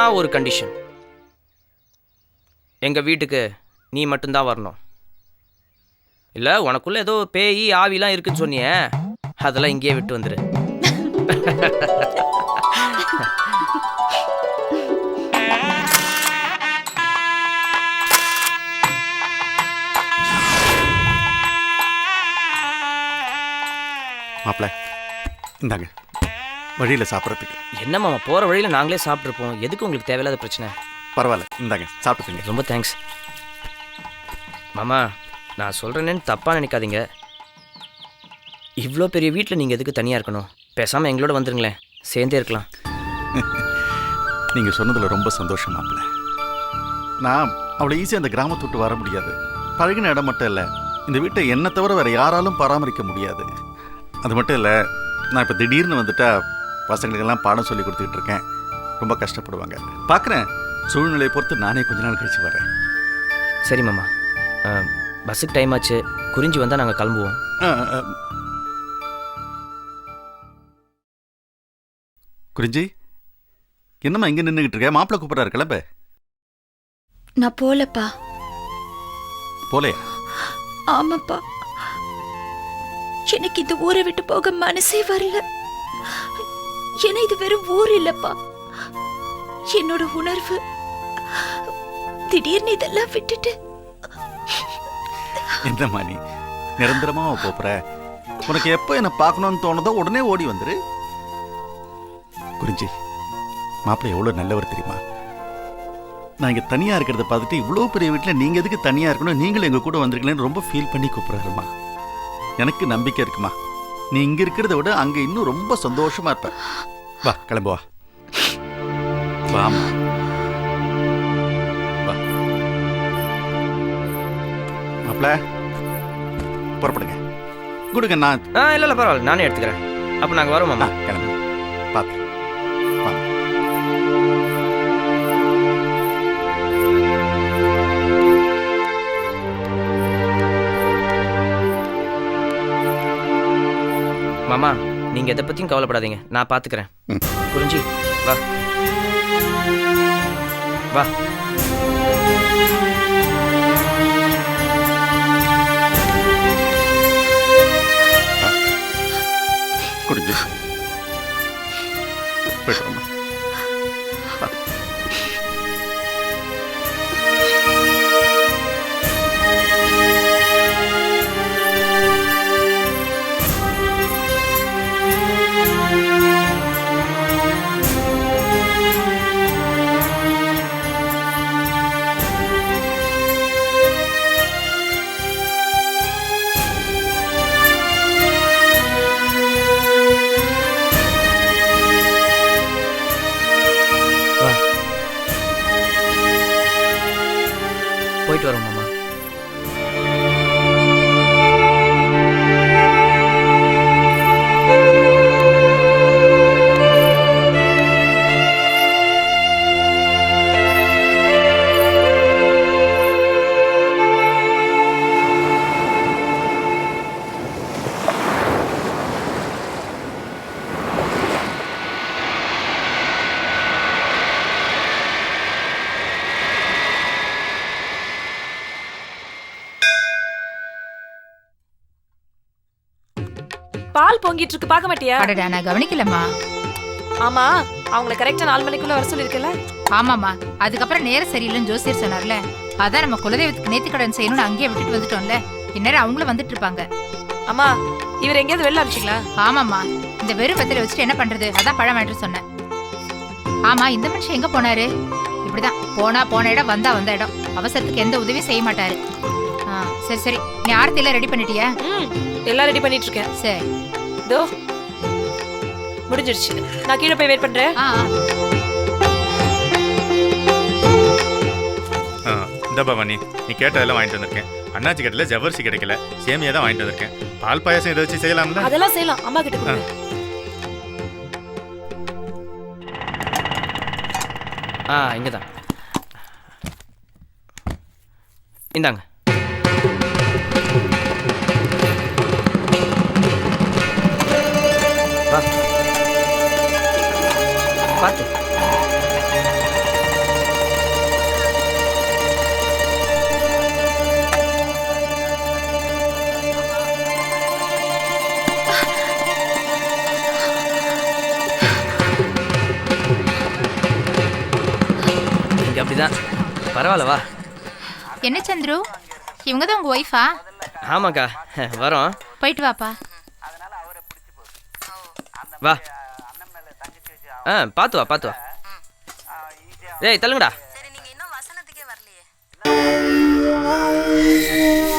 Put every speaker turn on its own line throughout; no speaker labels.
ஆனால் ஒரு கண்டிஷன் எங்க வீட்டுக்கு நீ மட்டும்தான் வரணும். இல்ல உனக்குள்ள ஏதோ பேய் ஆவிலாம் இருக்குன்னு சொன்னியே அதெல்லாம் இங்கேயே விட்டு வந்துரு.
மாப்பிள்ள இந்தாங்க. வழியில் சாப்பிட்றதுக்கு.
என்ன மாமா போற வழியில நாங்களே சாப்பிட்ருப்போம் எதுக்கு உங்களுக்கு தேவையில்லாத பிரச்சனை?
பரவாயில்ல இந்தாங்க சாப்பிட்டுக்கங்க.
ரொம்ப தேங்க்ஸ் மாமா நான் சொல்கிறேன்னு தப்பாக நினைக்காதீங்க. இவ்வளோ பெரிய வீட்டில் நீங்கள் எதுக்கு தனியாக இருக்கணும்? பேசாமல் எங்களோட வந்துருங்களேன். சேர்ந்தே இருக்கலாம்.
நீங்கள் சொன்னதில் ரொம்ப சந்தோஷம் மாப்பிள்ள நான் அவ்வளோ ஈஸியாக அந்த கிராமத்தை விட்டு வர முடியாது. பழகின இடம் மட்டும் இல்லை இந்த வீட்டை என்னை தவிர வேறு யாராலும் பராமரிக்க முடியாது. அது மட்டும் இல்லை நான் இப்போ திடீர்னு வந்துட்டா பசங்களுக்கெல்லாம் பாடம் சொல்லி கொடுத்துக்கிட்டு இருக்கேன். ரொம்ப கஷ்டப்படுவாங்க. பார்க்குறேன் சூழ்நிலையை பொறுத்து நானே கொஞ்ச நாள் கழிச்சு வரேன்.
சரி மாமா. பஸ்ஸுக்கு டைம் ஆச்சு. குறிஞ்சி வந்தால் நாங்கள் கிளம்புவோம்.
குறிஞ்சி என்னம்மா இங்கே நின்றுக்கிட்டு இருக்க? மாப்பிள்ளை கூப்பிட்றாரு கிளம்ப.
நான் போலப்பா.
போலே
ஆமாப்பா. எனக்கு இந்த ஊரை விட்டு போக மனசே வரல. ஏன்னா இது வெறும் ஊர் இல்லப்பா. என்னோட உணர்வு திடீர்னு இதெல்லாம் விட்டுட்டு.
என்ன நீ நிரந்தரமா போப்புற உனக்கு எப்போ என்ன பார்க்கணும்னு தோணுதோ உடனே ஓடி வந்துரு. குறிஞ்சி மாப்பிள்ளை எவ்வளோ நல்லவர் தெரியுமா? நான் இங்கே தனியாக இருக்கிறத பார்த்துட்டு இவ்வளோ பெரிய வீட்டில் நீங்கள் எதுக்கு தனியாக இருக்கணும்? நீங்களும் எங்கள் கூட வந்திருக்கீங்களேன்னு ரொம்ப ஃபீல் பண்ணி கூப்பிட்றாருமா. எனக்கு நம்பிக்கை இருக்குமா? நீ இங்கே இருக்கிறத விட அங்கே இன்னும் ரொம்ப சந்தோஷமா இருப்ப. வா கிளம்பு வா வாம்மா வா மாப்பிள்ள புறப்படுங்க கொடுங்க நான்
ஆ இல்லை இல்லை பரவாயில்ல நானே எடுத்துக்கிறேன் அப்போ நாங்கள் வரோம் மாமா
கிளம்பு பார்த்து
மாமா நீங்கள் எதை பற்றியும் கவலைப்படாதீங்க. நான் பார்த்துக்கிறேன். குறிஞ்சி வா. வா.
குடிங்க போயிட்டு
போயிட்டு வரோம் மாமா.
பால் பொங்கிட்டு இருக்கு. பார்க்க மாட்டியா
அடடா நான் கவனிக்கலம்மா.
ஆமா அவங்கள கரெக்டா நாலு மணிக்குள்ள வர சொல்லிருக்கல
ஆமாம்மா அதுக்கப்புறம் நேரம் சரியில்லைன்னு ஜோசியர் சொன்னார்ல. அதான் நம்ம குலதெய்வத்துக்கு நேர்த்தி கடன் செய்யணும்னு அங்கேயே விட்டுட்டு வந்துட்டோம்ல. இந்நேரம் அவங்களும் வந்துட்டு இருப்பாங்க.
அம்மா இவர் எங்கேயாவது வெளில அனுப்பிச்சிங்களா
ஆமாம்மா இந்த வெறும் வெத்தலை வச்சுட்டு என்ன பண்றது? அதான் பழம் வாங்கிட்டு சொன்னேன். ஆமா இந்த மனுஷன் எங்க போனாரு? இப்படிதான். போனா போன இடம் வந்தா வந்த இடம். அவசரத்துக்கு எந்த உதவியும் செய்ய மாட்டாரு. ஆ, சரி சரி. நீ ஆரத்தி எல்லாம் ரெடி பண்ணிட்டியா?
ம் எல்லாம் ரெடி பண்ணிட்டு இருக்கேன்.
சரி.
இதோ. முடிஞ்சிருச்சு. நான் கீழே போய் வெயிட் பண்றேன்.
ஆ ஆ.
ஆ இந்த பவானி நீ கேட்டதெல்லாம் வாங்கிட்டு வந்திருக்கேன். அண்ணாச்சி கடையில் ஜவ்வரிசி கிடைக்கல. சேமியா தான் வாங்கிட்டு வந்திருக்கேன். பால் பாயாசம் இதை வச்சு செய்யலாம்ல?
அதெல்லாம் செய்யலாம். அம்மா கிட்ட
ஆ இங்கே தான் இந்தாங்க. அப்படிதான் பரவாயில்ல வா.
என்ன சந்துரு? இவங்க தான் உங்க ஒய்ஃபா
ஆமாக்கா வரோம்.
போயிட்டு வாப்பா.
வா. ஆ பார்த்து வா பார்த்து வா. ஏய் தள்ளுங்கடா. ஆ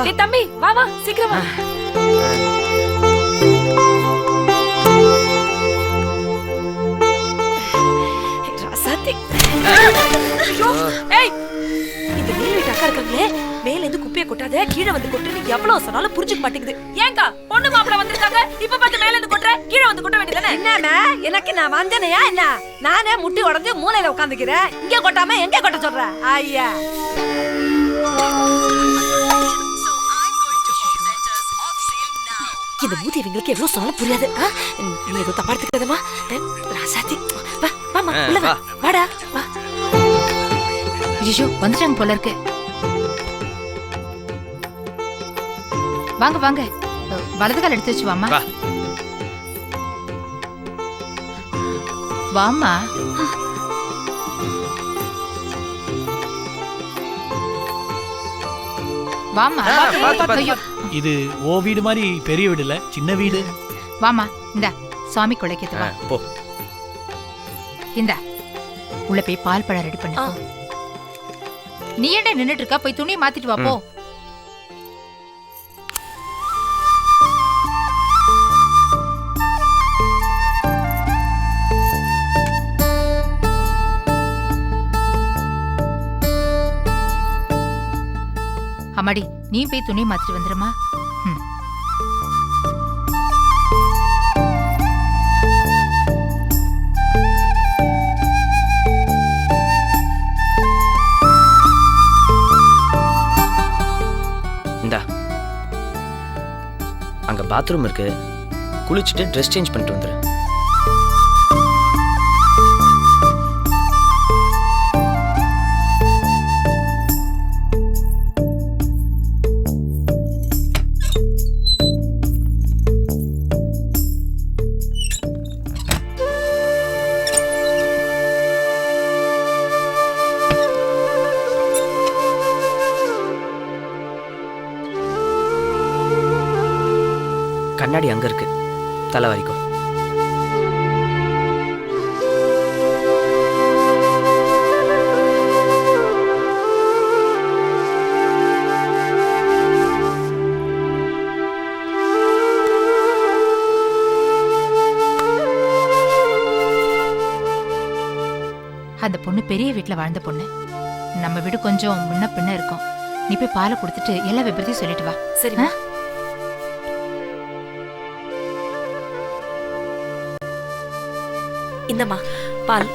வா.
தம்பி வா வா சீக்கிரம் வா. ராசாத்தி. ஏய் இந்த மேல் வீட்டு அக்கா இருக்காங்களே மேல இருந்து குப்பையை கொட்டாத கீழே வந்து கொட்டுன்னு எவ்வளவு சொன்னாலும் புரிஞ்சுக்க மாட்டேங்குது. ஏங்கா பொண்ணு மாப்பிள வந்திருக்காங்க இப்ப பார்த்து மேல இருந்து கொட்டுற கீழே வந்து கொட்ட வேண்டியதானே
என்னண்ணா எனக்கு நான் வந்தனையா என்ன? நானே முட்டி உடஞ்சு மூலையில உட்காந்துக்கிறேன் இங்க கொட்டாம எங்க கொட்ட சொல்ற? ஐயா.
இந்த மூதி இவங்களுக்கு எவ்வளவு சொன்னாலும் புரியாது? நீ ஏதோ தப்பா எடுத்துக்கிறதமா ராசாத்தி. வா வாமா உள்ள வா. வாடா வா.
ஐயோ வந்துட்டாங்க போல இருக்கு. வாங்க வாங்க. வலது கால் எடுத்து வச்சு வாமா வாமா வாமா
இது ஓ வீடு மாதிரி பெரிய வீடு இல்ல சின்ன வீடு?
வாமா இந்தா சுவாமி குலைக்கிறது
ஆ,
வா.
போ.
இந்தா உள்ள போய் பால் பழம் ரெடி பண்ணு. நீ என்ன நின்னுட்டு இருக்கா? போய் துணியை மாத்திட்டு வா போ. நீ போய் துணி மாத்திட்டு வந்துருமா
இந்தா. அங்க பாத்ரூம் இருக்கு. குளிச்சுட்டு ட்ரெஸ் சேஞ்ச் பண்ணிட்டு வந்துரு.
வீட்ல வாழ்ந்த பொண்ணு. நம்ம வீடு கொஞ்சம் முன்ன பின்ன இருக்கும். நீ போய் பாலை கொடுத்துட்டு எல்லா விபரத்தையும் சொல்லிட்டு வா.
சரி? இந்தம்மா பால்.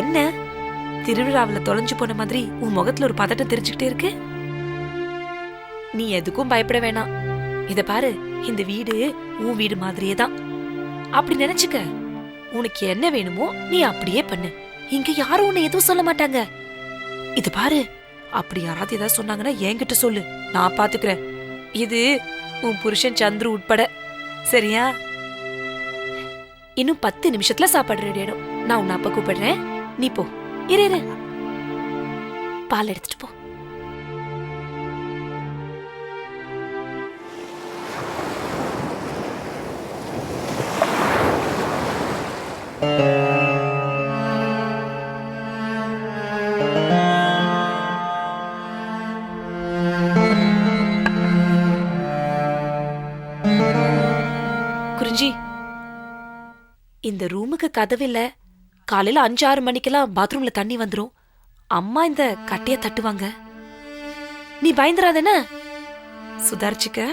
என்ன? திருவிழாவுல தொலைஞ்சு போன மாதிரி உன் முகத்துல ஒரு பதட்டம் தெரிஞ்சுக்கிட்டே இருக்கு? நீ எதுக்கும் பயப்பட வேணாம். இத பாரு இந்த வீடு உன் வீடு மாதிரியே தான் அப்படி நினைச்சுக்க. உனக்கு என்ன வேணுமோ நீ அப்படியே பண்ணு. இங்க யாரும் உன்னை எதுவும் சொல்ல மாட்டாங்க. இது பாரு அப்படி யாராவது ஏதாவது சொன்னாங்கன்னா என்கிட்ட சொல்லு. நான் பாத்துக்கிறேன். இது உன் புருஷன் சந்துரு உட்பட. சரியா? இன்னும் பத்து நிமிஷத்துல சாப்பாடு ரெடி ஆயிடும். நான் உன்னை அப்ப கூப்பிடுறேன். நீ போ. இரு. பால் எடுத்துட்டு போ. குறிஞ்சி இந்த ரூமுக்கு கதவு இல்ல. காலையில அஞ்சு ஆறு மணிக்கெல்லாம் பாத்ரூம்ல தண்ணி வந்துரும். அம்மா இந்த கட்டைய தட்டுவாங்க. நீ பயந்துராதன சுதாரிச்சுக்க.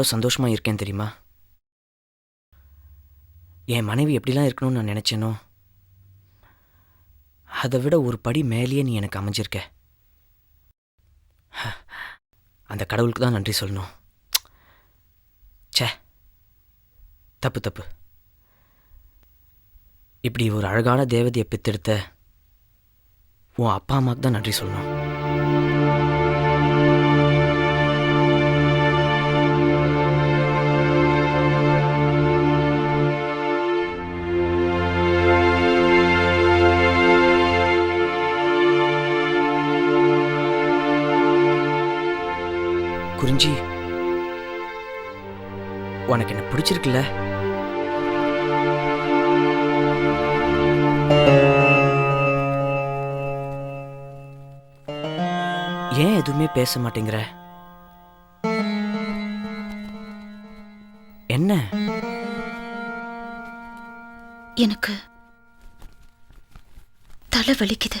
எவ்வளோ சந்தோஷமா இருக்கேன் தெரியுமா? என் மனைவி எப்படிலாம் இருக்கணும்னு நான் நினச்சேனோ அதை விட ஒரு படி மேலேயே நீ எனக்கு அமைஞ்சிருக்க. அந்த கடவுளுக்கு தான் நன்றி சொல்லணும். ச்சே தப்பு தப்பு. இப்படி ஒரு அழகான தேவதையை பெத்தெடுத்த உன் அப்பா அம்மாவுக்கு தான் நன்றி சொல்லணும். குறிஞ்சி உனக்கு என்ன பிடிச்சிருக்குல்ல? ஏன் எதுவுமே பேச மாட்டேங்கிற? என்ன?
எனக்கு தலை வலிக்குது.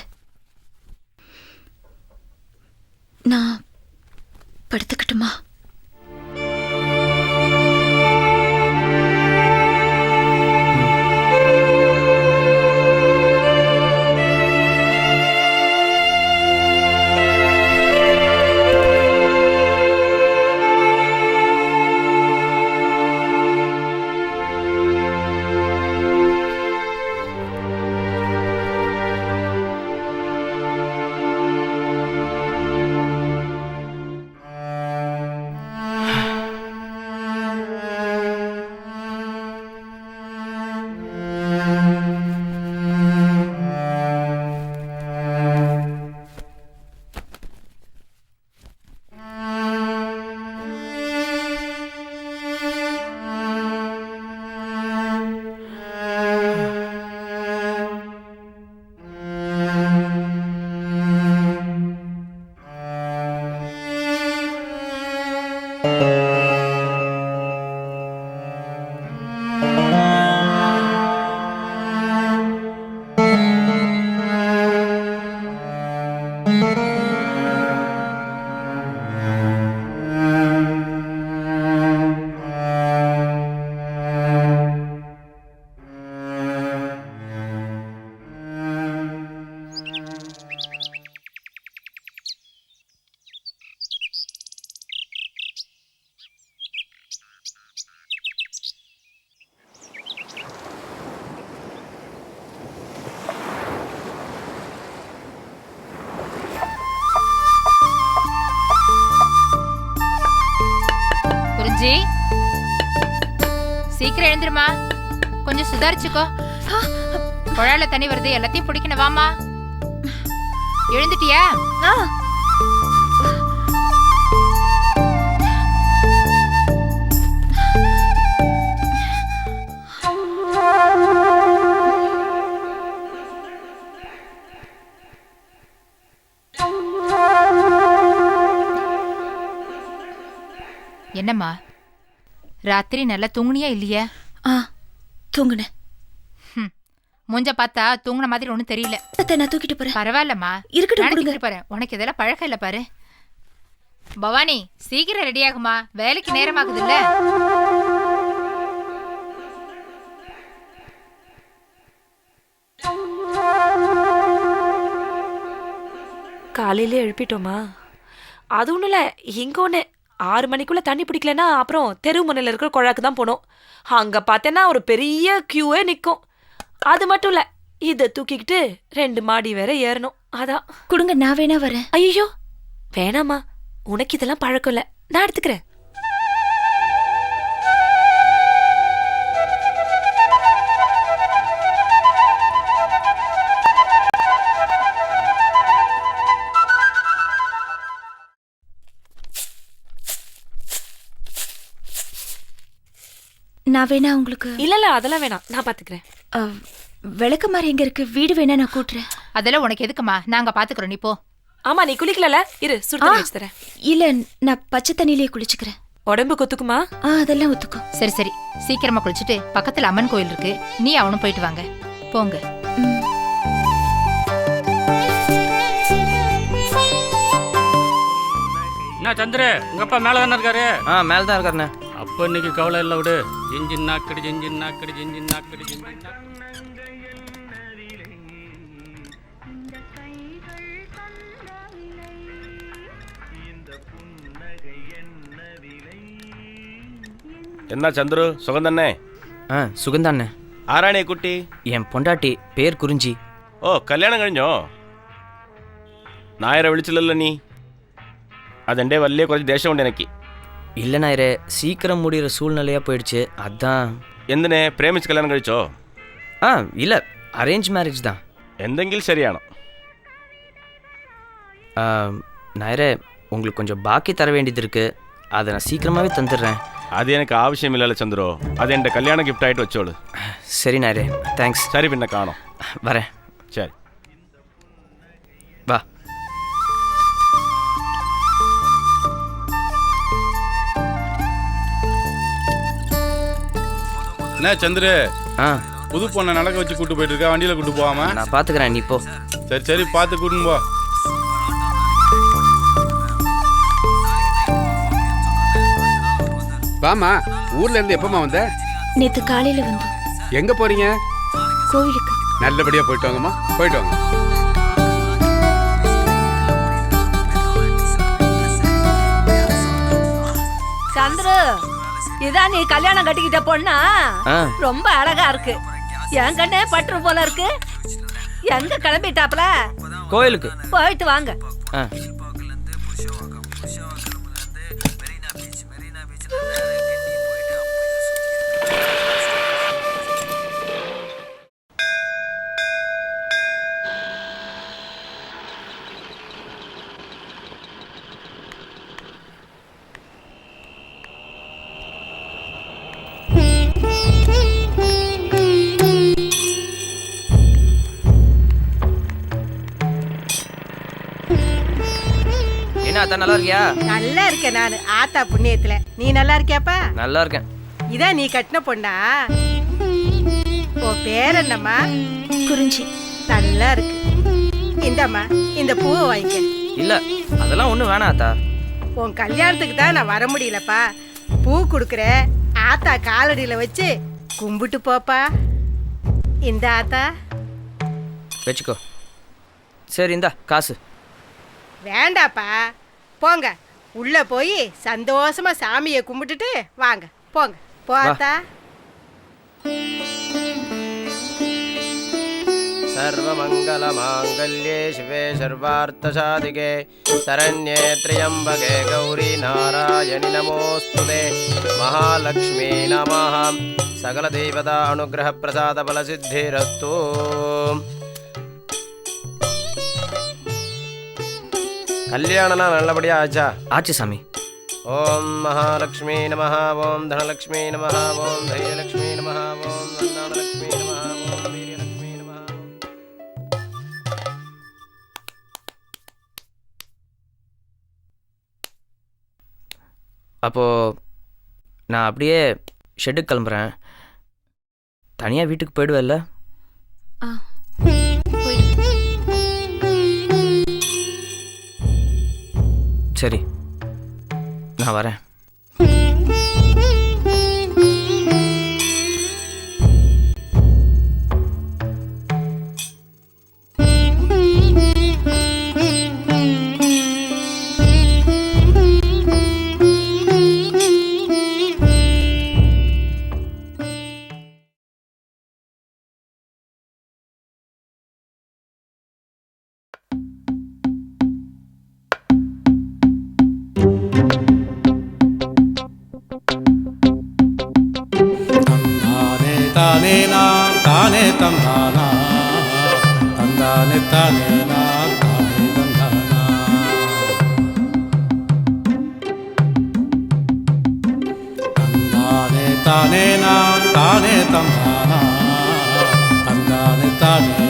சுதாரிச்சுக்கோ குழாயில தண்ணி வருது எல்லாத்தையும் பிடிக்கணும் வாமா எழுந்துட்டியா? என்னம்மா? ராத்திரி நல்லா தூங்குனியா இல்லையா?
ஆ தூங்குனேன்.
மூஞ்ச பார்த்தா தூங்குன மாதிரி ஒன்றும் தெரியல.
அத்தை நான் தூக்கிட்டு போறேன்.
பரவாயில்லம்மா.
இருக்கட்டும் கொடுங்க.
பாரு உனக்கு இதெல்லாம் பழக்கம் இல்ல பாரு. பவானி சீக்கிரம் ரெடி ஆகுமா? வேலைக்கு நேரமாகுது இல்ல
காலையிலே எழுப்பிட்டோமா? அது ஒன்றும் இல்லை. இங்கே ஒன்று ஆறு மணிக்குள்ளே தண்ணி பிடிக்கலன்னா அப்புறம் தெரு முனையில் இருக்கிற குழாக்கு தான் போகணும். அங்கே பார்த்தேன்னா ஒரு பெரிய க்யூவே நிற்கும். அது மட்டும் இல்லை இதை தூக்கிக்கிட்டு ரெண்டு மாடி வேற ஏறணும். அதான்
கொடுங்க நான் வேணா வரேன்.
ஐயோ வேணாம்மா. உனக்கு இதெல்லாம் பழக்கம் இல்லை. நான் எடுத்துக்கிறேன்.
நான் வேணா உங்களுக்கு
இல்ல இல்ல அதெல்லாம் வேணாம். நான் பாத்துக்கிறேன்.
அ, விளக்குமாறு எங்க இருக்கு? வீடு வேணா நான் கூட்டுறேன்.
அதெல்லாம் உனக்கு எதுக்குமா நாங்க பாத்துக்கிறோம் நீ போ.
ஆமா நீ குளிக்கலல? இரு சுடு தண்ணி வச்சு தரேன்.
இல்ல நான் பச்சை தண்ணியிலேயே குளிச்சுக்கிறேன்.
உடம்பு கொத்துக்குமா?
ஆ அதெல்லாம் ஒத்துக்கும்.
சரி சரி. சீக்கிரமா குளிச்சுட்டு பக்கத்துல அம்மன் கோயில் இருக்கு. நீ அவனும் போயிட்டு வாங்க. போங்க.
ம்.
என்ன சந்திர? உங்க அப்பா மேல தானே இருக்காரு?
ஆ மேலே தான் இருக்காருண்ணே.
அப்ப இன்னைக்கு கவலை இல்லை விடு ஜிஞ்சின் நாக்கடி ஜிஞ்சின் நாக்கடி ஜிஞ்சின் நாக்கடி ஜிஞ்சின் நாக்கடி.
என்ன சந்துரு சுகந்தண்ணே
ஆ സുഖന്താണ്ണേ
ആരാണേ കുട്ടി
என் பொண்டாட்டி பேர் குறிஞ்சி
ഓ കല്യാണം കഴിഞ്ഞോ നായരെ വിളിച്ചില്ലല്ലോ നീ അതെൻ്റെ വലിയ കുറച്ച് ദേഷ്യമുണ്ട് എനിക്ക്
இல்லை நாயரே சீக்கிரம் முடிகிற சூழ்நிலையாக போயிடுச்சு அதான்
എന്തിനെ പ്രേമിച്ച് കല്യാണം കഴിച്ചോ
ஆ இல்லை அரேஞ்ச் மேரேஜ் தான்
എന്തെങ്കിലും ശരിയാണ്
ஆ, நாயரே உங்களுக்கு கொஞ்சம் பாக்கி தர வேண்டியது இருக்கு அதை நான் சீக்கிரமாகவே தந்துடுறேன்
അത് എനിക്ക് ആവശ്യമില്ലല്ലോ ചന്ദ്രോ അത് എൻ്റെ കല്യാണ ഗിഫ്റ്റായിട്ട് വെച്ചോളൂ
சரி நாயரே தேங்க்ஸ்
ശരി പിന്നെ കാണാം
வரேன்
ശരി
என்ன சந்திரு?
ஆ.
புது பொண்ணை நடக்க வச்சு கூட்டு போயிட்டு இருக்கா வண்டியில கூட்டு போகாம?
நான் பார்த்துக்கிறேன் நீ போ.
சரி சரி பார்த்து கூட்டின்னு போ.
வாமா ஊர்ல இருந்து எப்பமா வந்த?
நேத்து காலையில வந்தோம்.
எங்க போறீங்க?
கோவிலுக்கு.
நல்லபடியா போயிட்டு வாங்கம்மா. போயிட்டு வாங்க.
சந்துரு. இதான் நீ கல்யாணம் கட்டிக்கிட்ட பொண்ணா? ரொம்ப அழகா இருக்கு. என் கண்ணே பற்று போல இருக்கு. எங்க கிளம்பிட்டாப்ல?
கோயிலுக்கு.
போயிட்டு வாங்க.
ஆ என்ன அத்தா நல்லா இருக்கியா?
நல்லா இருக்கேன் நானு. ஆத்தா புண்ணியத்துல. நீ நல்லா இருக்கியாப்பா?
நல்லா இருக்கேன்.
இதான் நீ கட்டின பொண்ணா? உன் பேர் என்னம்மா?
குறிஞ்சி.
நல்லா இருக்கு. இந்தாம்மா இந்த பூவை வாங்கிக்க.
இல்லை அதெல்லாம் ஒன்றும் வேணாம் அத்தா
உன் கல்யாணத்துக்கு தான் நான் வர முடியலப்பா. பூ கொடுக்குறேன் ஆத்தா காலடியில வச்சு கும்பிட்டு போப்பா. இந்த ஆத்தா.
வச்சுக்கோ. சரி இந்தா காசு.
வேண்டாப்பா. போங்க உள்ள போய் சந்தோஷமா சாமியை கும்பிட்டுட்டு வாங்க போங்க போ
வா.
ஆத்தா
सर्वमङ्गलमाङ्गल्ये शिवे सर्वार्थसाधिके शरण्ये त्र्यम्बके गौरी नारायणि नमोऽस्तु ते महालक्ष्मी नमः சகல தேவதா கல்யாணம்லாம் நல்லபடியா ஆச்சா?
ஆச்சு சாமி.
ஓம் மகாலட்சுமி நம ஓம் தனலட்சுமி நம ஓம் தைரியலட்சுமி நம ஓம் வந்தானலட்சுமி நம ஓம் வீரியலட்சுமி நம
அப்போது நான் அப்படியே ஷெட்டுக்கு கிளம்புறேன். தனியாக வீட்டுக்கு போயிடுவேல்ல
ஆ.
சரி. நான் வரேன்.
தானே நான் தானே தந்தானா? தந்தானே தானே நான் தானே தந்தானா? தந்தானே தானே நான் தானே தந்தானா? தந்தானே தானே